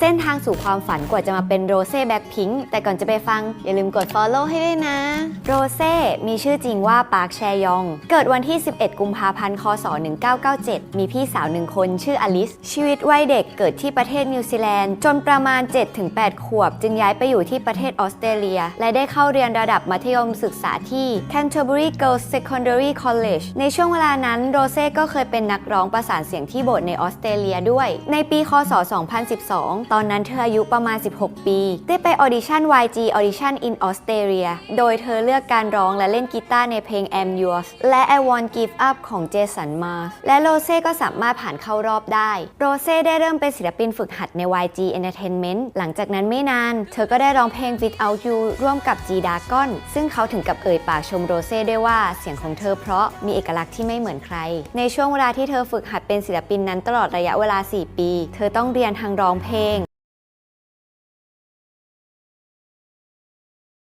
เส้นทางสู่ความฝันกว่าจะมาเป็นโรเซ่แบ็คพิงค์แต่ก่อนจะไปฟัง อย่าลืมกด Follow ให้ด้วยนะ โรเซ่มีชื่อจริงว่าปาร์คแชยอง เกิดวันที่ 11 กุมภาพันธ์ คศ 1997 มีพี่สาวหนึ่งคนชื่ออลิส ชีวิตวัยเด็กเกิดที่ประเทศนิวซีแลนด์ จนประมาณ 7-8 ขวบ จึงย้ายไปอยู่ที่ประเทศออสเตรเลีย และได้เข้าเรียนระดับมัธยมศึกษาที่ Canterbury Girls Secondary College ในช่วงเวลานั้นโรเซ่ก็เคยเป็นนักร้องประสานเสียงที่โบสถ์ในออสเตรเลียด้วย ในปี คศ 2012ตอนนั้นเธออายุประมาณ 16 ปี ได้ไปออดิชั่น YG Audition in Australia โดยเธอเลือกการร้องและเล่นกีตาร์ในเพลง I'm Yours และ I Won't Give Up ของ Jason Mraz และโรเซ่ก็สามารถผ่านเข้ารอบได้ โรเซ่ได้เริ่มเป็นศิลปินฝึกหัดใน YG Entertainment หลังจากนั้นไม่นาน เธอก็ได้ร้องเพลง Without You ร่วมกับ G Dragon ซึ่งเขาถึงกับเอ่ยปากชมโรเซ่ด้วยว่าเสียงของเธอเพราะมีเอกลักษณ์ที่ไม่เหมือนใคร ในช่วงเวลาที่เธอฝึกหัดเป็นศิลปินนั้นตลอดระยะเวลา 4 ปี เธอต้องเรียนทั้งร้องเพลง